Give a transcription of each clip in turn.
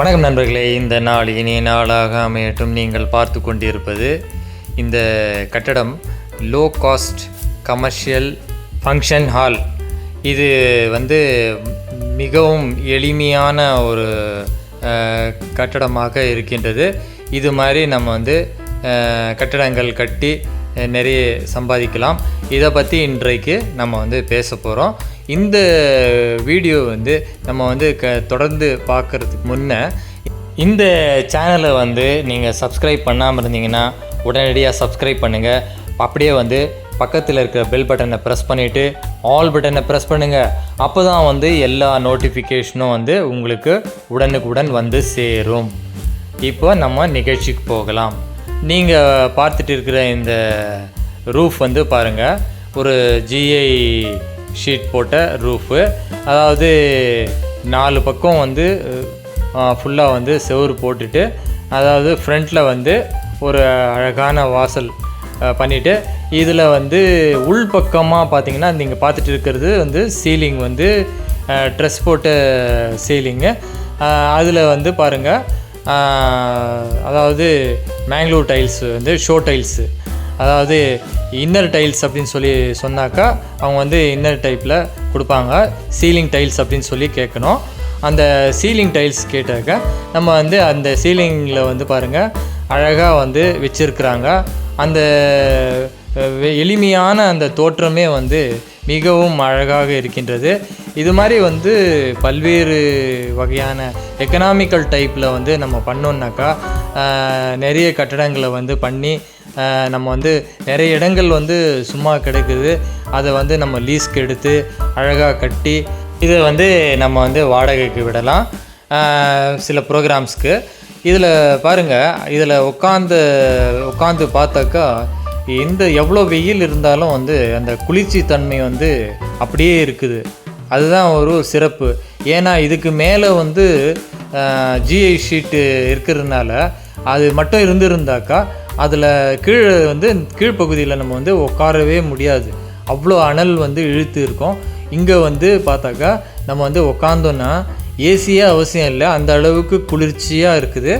வணக்கம் நண்பர்களே இந்த நாள் இனிய நாளாக அமையட்டும். நீங்கள் பார்த்து கொண்டிருப்பது இந்த கட்டடம் low cost commercial function hall இது வந்து மிகவும் எளிமையான ஒரு கட்டடமாக இருக்கின்றது. இது மாதிரி நம்ம வந்து கட்டடங்கள் கட்டி நிறைய சம்பாதிக்கலாம். இதை பற்றி இன்றைக்கு நம்ம வந்து பேச போகிறோம் இந்த வீடியோ வந்து நம்ம வந்து க தொடர்ந்து பார்க்குறதுக்கு முன்னே இந்த சேனலை வந்து நீங்கள் சப்ஸ்கிரைப் பண்ணாமல் இருந்தீங்கன்னா உடனடியாக சப்ஸ்கிரைப் பண்ணுங்கள் அப்படியே வந்து பக்கத்தில் இருக்கிற பெல் பட்டனை ப்ரெஸ் பண்ணிவிட்டு ஆல் பட்டனை ப்ரெஸ் பண்ணுங்கள் அப்போ தான் வந்து எல்லா நோட்டிஃபிகேஷனும் வந்து உங்களுக்கு உடனுக்குடன் வந்து சேரும். இப்போ நம்ம நிகழ்ச்சிக்கு போகலாம். நீங்கள் பார்த்துட்டு இருக்கிற இந்த ரூஃப் வந்து பாருங்கள் ஒரு ஜிஐ ஷீட் போட்ட ரூஃபு. அதாவது நாலு பக்கம் வந்து ஃபுல்லாக வந்து செவுறு போட்டுட்டு அதாவது ஃப்ரண்ட்டில் வந்து ஒரு அழகான வாசல் பண்ணிவிட்டு இதில் வந்து உள் பக்கமாக பார்த்தீங்கன்னா நீங்கள் பார்த்துட்டு இருக்கிறது வந்து சீலிங் வந்து ட்ரெஸ் போட்ட சீலிங்கு அதில் வந்து பாருங்கள் அதாவது மேங்களூர் டைல்ஸ் வந்து ஷோ டைல்ஸு அதாவது இன்னர் டைல்ஸ் அப்படின்னு சொல்லி சொன்னாக்கா அவங்க வந்து இன்னர் டைப்பில் கொடுப்பாங்க. சீலிங் டைல்ஸ் அப்படின்னு சொல்லி கேட்கணும். அந்த சீலிங் டைல்ஸ் கேட்டாக்க நம்ம வந்து அந்த சீலிங்கில் வந்து பாருங்கள் அழகாக வந்து வச்சுருக்குறாங்க. அந்த வெ- எளிமையான அந்த தோற்றமே வந்து மிகவும் அழகாக இருக்கின்றது. இது மாதிரி வந்து பல்வேறு வகையான எக்கனாமிக்கல் டைப்பில் வந்து நம்ம பண்ணோன்னாக்கா நிறைய கட்டடங்களை வந்து பண்ணி நம்ம வந்து நிறைய இடங்கள் வந்து சும்மா கிடைக்குது. அதை வந்து நம்ம லீஸ்க்கு எடுத்து அழகாக கட்டி இதை வந்து நம்ம வந்து வாடகைக்கு விடலாம். சில ப்ரோக்ராம்ஸ்க்கு இதில் பாருங்கள் இதில் உட்காந்து உட்காந்து பார்த்தாக்கா எந்த எவ்வளோ வெயில் இருந்தாலும் வந்து அந்த குளிர்ச்சி தன்மை வந்து அப்படியே இருக்குது. அதுதான் ஒரு சிறப்பு. ஏன்னா இதுக்கு மேலே வந்து ஜிஐ ஷீட்டு இருக்கிறதுனால அது மட்டும் இருந்திருந்தாக்கா அதில் கீழே வந்து கீழ்ப்பகுதியில் நம்ம வந்து உட்காரவே முடியாது. அவ்வளோ அனல் வந்து இழுத்து இருக்கும். இங்கே வந்து பார்த்தாக்கா நம்ம வந்து உக்காந்தோன்னா ஏசியே அவசியம் இல்லை. அந்த அளவுக்கு குளிர்ச்சியாக இருக்குது.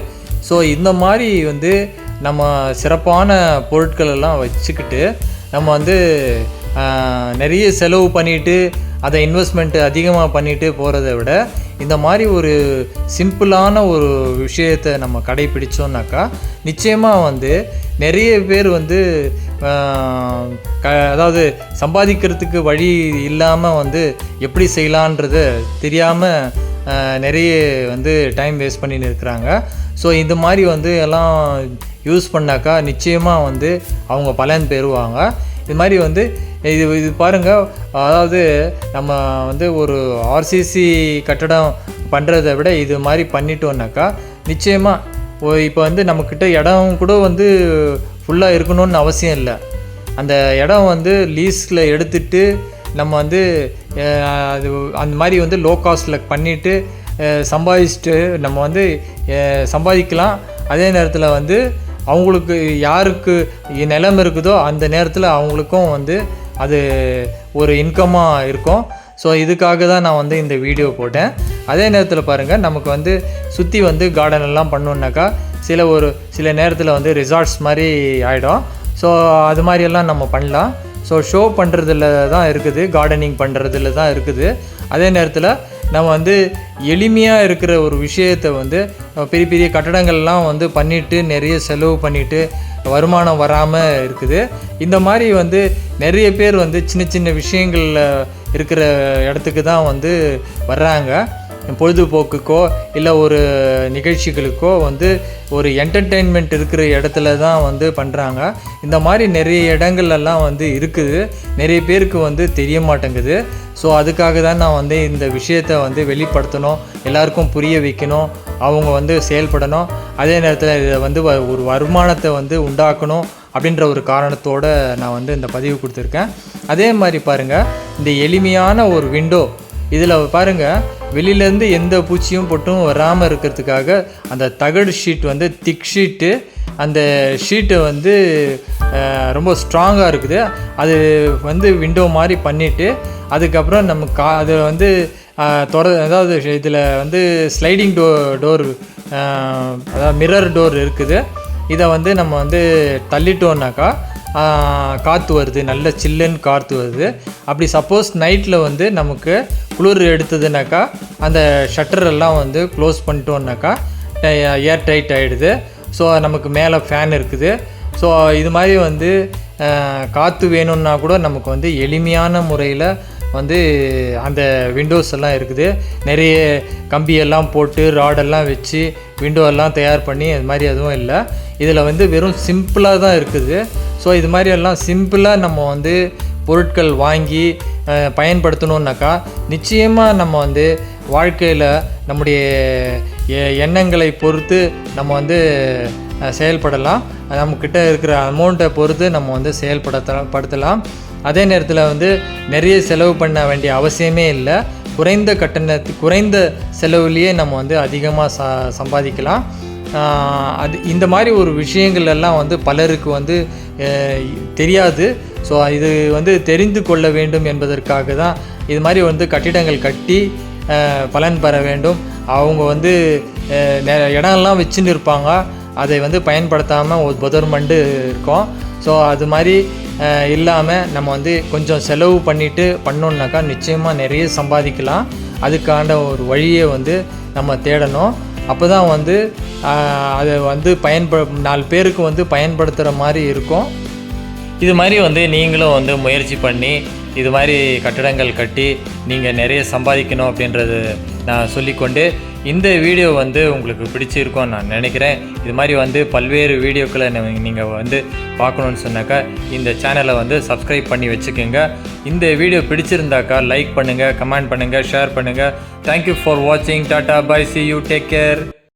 ஸோ இந்த மாதிரி வந்து நம்ம சிறப்பான பொருட்கள் எல்லாம் வச்சுக்கிட்டு நம்ம வந்து நிறைய செலவு பண்ணிட்டு அதை இன்வெஸ்ட்மெண்ட் அதிகமாக பண்ணிட்டு போகிறத விட இந்த மாதிரி ஒரு சிம்பிளான ஒரு விஷயத்தை நம்ம கடைப்பிடிச்சோம்னாக்கா நிச்சயமாக வந்து நிறைய பேர் வந்து க அதாவது சம்பாதிக்கிறதுக்கு வழி இல்லாமல் வந்து எப்படி செய்யலான்றது தெரியாமல் நிறைய வந்து டைம் வேஸ்ட் பண்ணின்னு இருக்கிறாங்க. ஸோ இந்த மாதிரி வந்து எல்லாம் யூஸ் பண்ணாக்கா நிச்சயமாக வந்து அவங்க பலன் பெறுவாங்க. இது மாதிரி வந்து இது இது பாருங்கள் அதாவது நம்ம வந்து ஒரு ஆர்சிசி கட்டடம் பண்ணுறதை விட இது மாதிரி பண்ணிட்டோம்னாக்கா நிச்சயமாக இப்போ வந்து நம்மக்கிட்ட இடம் கூட வந்து ஃபுல்லாக இருக்கணும்னு அவசியம் இல்லை. அந்த இடம் வந்து லீஸில் எடுத்துட்டு நம்ம வந்து அது அந்த மாதிரி வந்து லோ காஸ்ட்டில் பண்ணிவிட்டு சம்பாதிச்சுட்டு நம்ம வந்து சம்பாதிக்கலாம். அதே நேரத்தில் வந்து அவங்களுக்கு யாருக்கு நிலம் இருக்குதோ அந்த நேரத்தில் அவங்களுக்கும் வந்து அது ஒரு இன்கமாக இருக்கும். ஸோ இதுக்காக தான் நான் வந்து இந்த வீடியோ போட்டேன். அதே நேரத்தில் பாருங்கள் நமக்கு வந்து சுற்றி வந்து கார்டன் எல்லாம் பண்ணோன்னாக்கா சில ஒரு சில நேரத்தில் வந்து ரிசார்ட்ஸ் மாதிரி ஆகிடும் ஸோ அது மாதிரியெல்லாம் நம்ம பண்ணலாம். ஸோ ஷோ பண்ணுறதுல தான் இருக்குது கார்டனிங் பண்ணுறதுல தான் இருக்குது. அதே நேரத்தில் நம்ம வந்து எளிமையாக இருக்கிற ஒரு விஷயத்தை வந்து பெரிய பெரிய கட்டடங்கள்லாம் வந்து பண்ணிட்டு நிறைய செலவு பண்ணிட்டு வருமானம் வராமல் இருக்குது. இந்த மாதிரி வந்து நிறைய பேர் வந்து சின்ன சின்ன விஷயங்களில் இருக்கிற இடத்துக்கு தான் வந்து வர்றாங்க. பொழுதுபோக்குக்கோ இல்லை ஒரு நிகழ்ச்சிகளுக்கோ வந்து ஒரு என்டர்டெயின்மெண்ட் இருக்கிற இடத்துல தான் வந்து பண்ணுறாங்க இந்த மாதிரி நிறைய இடங்கள்லாம் வந்து இருக்குது. நிறைய பேருக்கு வந்து தெரிய மாட்டேங்குது. ஸோ அதுக்காக தான் நான் வந்து இந்த விஷயத்தை வந்து வெளிப்படுத்தணும். எல்லாருக்கும் புரிய வைக்கணும். அவங்க வந்து செயல்படணும். அதே நேரத்தில் இதை வந்து வ- ஒரு வருமானத்தை வந்து உண்டாக்கணும் அப்படின்ற ஒரு காரணத்தோட நான் வந்து இந்த பதிவு கொடுத்துருக்கேன். அதே மாதிரி பாருங்கள் இந்த எளிமையான ஒரு விண்டோ இதில் பாருங்கள் வெளியிலேருந்து எந்த பூச்சியும் பொட்டும் வராமல் இருக்கிறதுக்காக அந்த தகடு ஷீட் வந்து திக் ஷீட்டு அந்த ஷீட்டை வந்து ரொம்ப ஸ்ட்ராங்காக இருக்குது. அது வந்து விண்டோ மாதிரி பண்ணிவிட்டு அதுக்கப்புறம் நம்ம கா அது வந்து தொட அதாவது இதில் வந்து ஸ்லைடிங் டோ டோர் அதாவது மிரர் டோர் இருக்குது. இதை வந்து நம்ம வந்து தள்ளிட்டோம்னாக்கா காற்று வருது நல்ல சில்லுன்னு காற்று வருது. அப்படி சப்போஸ் நைட்டில் வந்து நமக்கு குளிர் எடுத்ததுனாக்கா அந்த ஷட்டரெல்லாம் வந்து க்ளோஸ் பண்ணிட்டோம்னாக்கா ஏர் டைட் ஆகிடுது ஸோ நமக்கு மேலே ஃபேன் இருக்குது. ஸோ இது மாதிரி வந்து காற்று வேணும்னா கூட நமக்கு வந்து எளிமையான முறையில் வந்து அந்த விண்டோஸ் எல்லாம் இருக்குது. நிறைய கம்பியெல்லாம் போட்டு ராடெல்லாம் வச்சு விண்டோ எல்லாம் தயார் பண்ணி அது மாதிரி எதுவும் இல்லை. இதில் வந்து வெறும் சிம்பிளாக தான் இருக்குது. ஸோ இது மாதிரி எல்லாம் சிம்பிளாக நம்ம வந்து பொருட்கள் வாங்கி பயன்படுத்தணுன்னாக்கா நிச்சயமாக நம்ம வந்து வாழ்க்கையில் நம்முடைய எ- எண்ணங்களை பொறுத்து நம்ம வந்து செயல்படலாம். நம்மக்கிட்ட இருக்கிற அமௌண்ட்டை பொறுத்து நம்ம வந்து செயல்படுத்த படுத்தலாம். அதே நேரத்தில் வந்து நிறைய செலவு பண்ண வேண்டிய அவசியமே இல்லை. குறைந்த கட்டணத்து குறைந்த செலவுலேயே நம்ம வந்து அதிகமாக ச சம்பாதிக்கலாம். அது இந்த மாதிரி ஒரு விஷயங்கள் எல்லாம் வந்து பலருக்கு வந்து தெரியாது. ஸோ இது வந்து தெரிந்து கொள்ள வேண்டும் என்பதற்காக தான் இது மாதிரி வந்து கட்டிடங்கள் கட்டி பலன் பெற வேண்டும். அவங்க வந்து இடம்லாம் வச்சுன்னு இருப்பாங்க. அதை வந்து பயன்படுத்தாமல் ஒரு புதர்மண்டு இருக்கும். ஸோ அது மாதிரி இல்லாமல் நம்ம வந்து கொஞ்சம் செலவு பண்ணிவிட்டு பண்ணோன்னாக்கா நிச்சயமாக நிறைய சம்பாதிக்கலாம். அதுக்கான ஒரு வழியை வந்து நம்ம தேடணும். அப்போ தான் வந்து அதை வந்து பயன்ப நாலு பேருக்கு வந்து பயன்படுத்துகிற மாதிரி இருக்கும். இது மாதிரி வந்து நீங்களும் வந்து முயற்சி பண்ணி இது மாதிரி கட்டடங்கள் கட்டி நீங்கள் நிறைய சம்பாதிக்கணும் அப்படின்றது நான் சொல்லிக்கொண்டு இந்த வீடியோ வந்து உங்களுக்கு பிடிச்சிருக்கும்னு நான் நினைக்கிறேன். இது மாதிரி வந்து பல்வேறு வீடியோக்களை நீங்கள் வந்து பார்க்கணுன்னு சொன்னாக்கா இந்த சேனலை வந்து சப்ஸ்கிரைப் பண்ணி வச்சுக்கோங்க. இந்த வீடியோ பிடிச்சிருந்தாக்கா லைக் பண்ணுங்கள் கமெண்ட் பண்ணுங்கள் ஷேர் பண்ணுங்கள் தேங்க்யூ ஃபார் வாட்சிங் tata bye see you take care